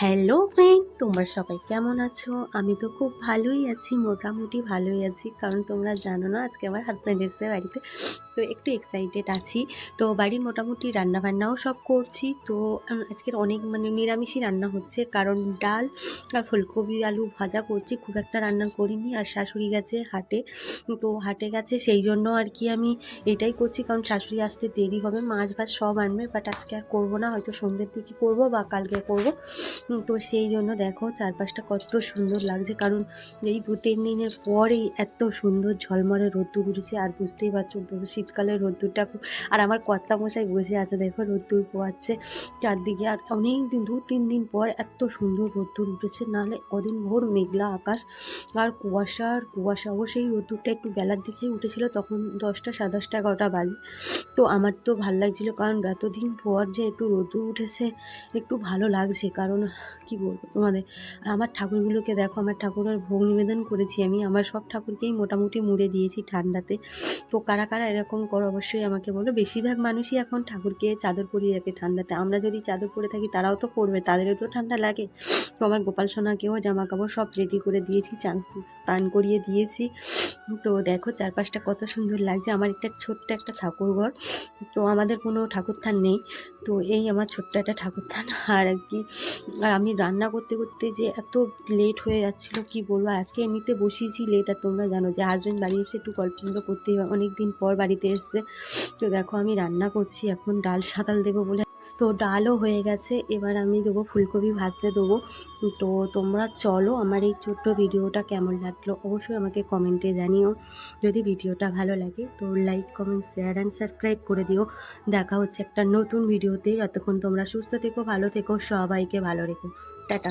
Hello friend তোমরা সবাই কেমন আছো? আমি তো খুব ভালোই আছি, মোটামুটি ভালোই আছি। কারণ তোমরা জানো না, আজকে আমার হাজব্যান্ড এসেছে বাড়িতে, তো একটু এক্সাইটেড আছি। তো বাড়ির মোটামুটি রান্না বান্নাও সব করছি। তো আজকের অনেক মানে নিরামিষই রান্না হচ্ছে। কারণ ডাল আর ফুলকপি আলু ভাজা করছি, খুব একটা রান্না করিনি। আর শাশুড়ি গেছে হাটে, তো হাটে গেছে, সেই জন্য আর কি আমি এটাই করছি। কারণ শাশুড়ি আসতে দেরি হবে, মাছ ভাত সব আনবে বাট আজকে আর করব না, হয়তো সন্ধ্যের দিকে করব বা কালকে করব। তো সেই জন্য দেখো চারপাশটা কত সুন্দর লাগছে। কারণ এই দু তিন দিনের পরেই এত সুন্দর ঝলমলে রোদ্দুর উঠেছে। আর বুঝতেই পারছ, পুরো শীতকালের রোদ্দুরটা খুব আর আমার কর্তা মশাই বসে আছে, দেখো রোদ্দুর পোয়াচ্ছে চারদিকে। আর অনেক দিন দু তিন দিন পর এত সুন্দর রোদ্দুর উঠেছে, নাহলে কদিন ভোর মেঘলা আকাশ। আর কুয়াশা আর কুয়াশা। অবশ্যই রোদ্দুরটা একটু বেলার দিকেই উঠেছিল, তখন দশটা সাড়ে দশটা এগারোটা বাজে। তো আমার তো ভালো লাগছিল, কারণ এতদিন পর যে একটু রোদ্দুর উঠেছে, একটু ভালো লাগছে। কারণ কি বলব তোমাদের? আমার ঠাকুরগুলোকে দেখো, আমার ঠাকুরের ভোগ নিবেদন করেছি আমি। আমার সব ঠাকুরকেই মোটামুটি মুড়ে দিয়েছি ঠান্ডাতে। তো কারা কারা এরকম করো, অবশ্যই আমাকে বলো। বেশিরভাগ মানুষই এখন ঠাকুরকে চাদর পরিয়ে রাখে ঠান্ডাতে। আমরা যদি চাদর পরে থাকি, তারাও তো পরবে, তাদেরও তো ঠান্ডা লাগে। তো আমার গোপাল সোনাকেও জামা কাপড় সব রেডি করে দিয়েছি, চান, স্নান করিয়ে দিয়েছি। তো দেখো চারপাশটা কত সুন্দর লাগছে। আমার একটা ছোট্ট একটা ঠাকুর ঘর তো আমাদের কোনো ঠাকুর থান নেই। তো এই আমার ছোট্ট একটা ঠাকুর থান আর কি আর আমি রান্না করতে করতে যে এত লেট হয়ে যাচ্ছিল, কি বলব? আজকে এমনিতে বসিয়েছি লেট আর তোমরা জানো যে হাজব্যান্ড বাড়ি এসে একটু গল্প করতেই হয় অনেক দিন পর বাড়িতে এসছে। তো দেখো আমি রান্না করছি, এখন ডাল সাঁতাল দেবো বলে তো ডালও হয়ে গেছে, এবার আমি দেবো ফুলকপি ভাজতে দেবো। তো তোমরা চলো আমার এই ছোট্ট ভিডিওটা কেমন লাগল অবশ্যই আমাকে কমেন্টে জানিও। যদি ভিডিওটা ভালো লাগে তো like, comment, share and subscribe করে দিও। দেখা হচ্ছে একটা নতুন ভিডিওতে। যতক্ষণ তোমরা সুস্থ থেকো, ভালো থেকো, সবাইকে ভালো রেখো। টাটা।